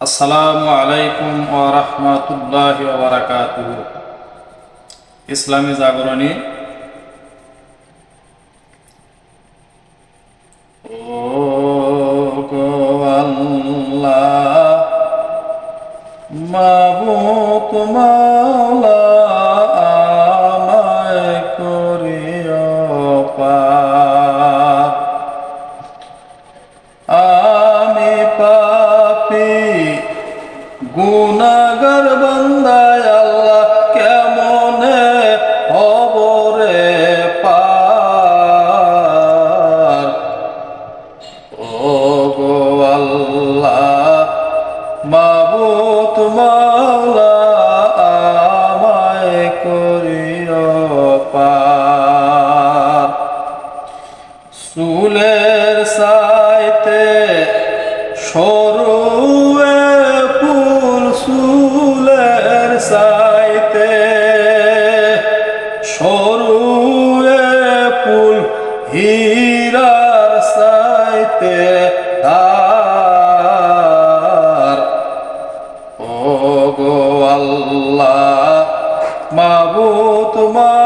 আসসালামু আলাইকুম ও রহমতুল্লাহ বারাকাতুহ। ইসলামী জাগরণী। ও আল্লাহ মাবুত মাওলা সাইতে সরুয়ে ফুল চুলের সাইতে সরুয়ে ফুল হীরার সাইতে তার ও গো আল্লাহ, মাবুত মাওলা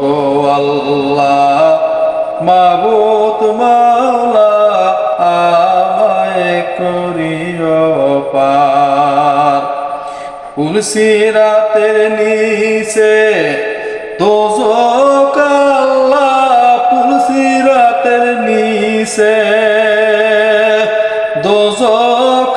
গো আল্লাহ মাবুত মাওলা, আমায় করিও পার। তুলসী রাতের নিচে দোজক আল্লাহ, তুলসী রাতের নিচে দোজক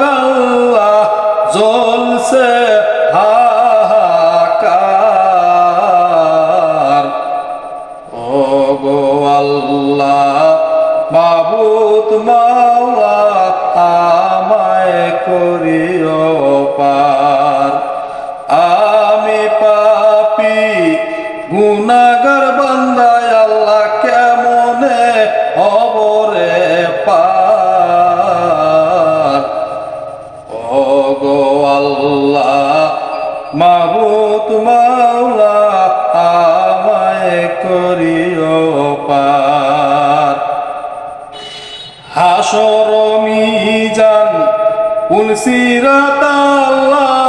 গুনাগার বান্দায় আল্লাহ কেমনে হবরে পার? ও গো আল্লাহ মাবুত মাওলা, আমায় করিও পার। হাসর মিজান উলসিরাত আল্লাহ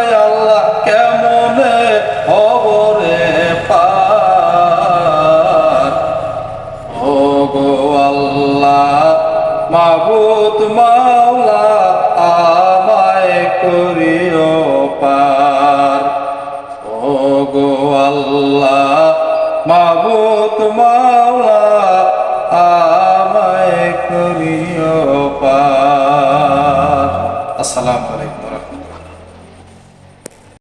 মাবুত মাওলা আমায় করিও পার। ও গো আল্লাহ মাবুত মাওলা আমায় করিও পার। আসসালাম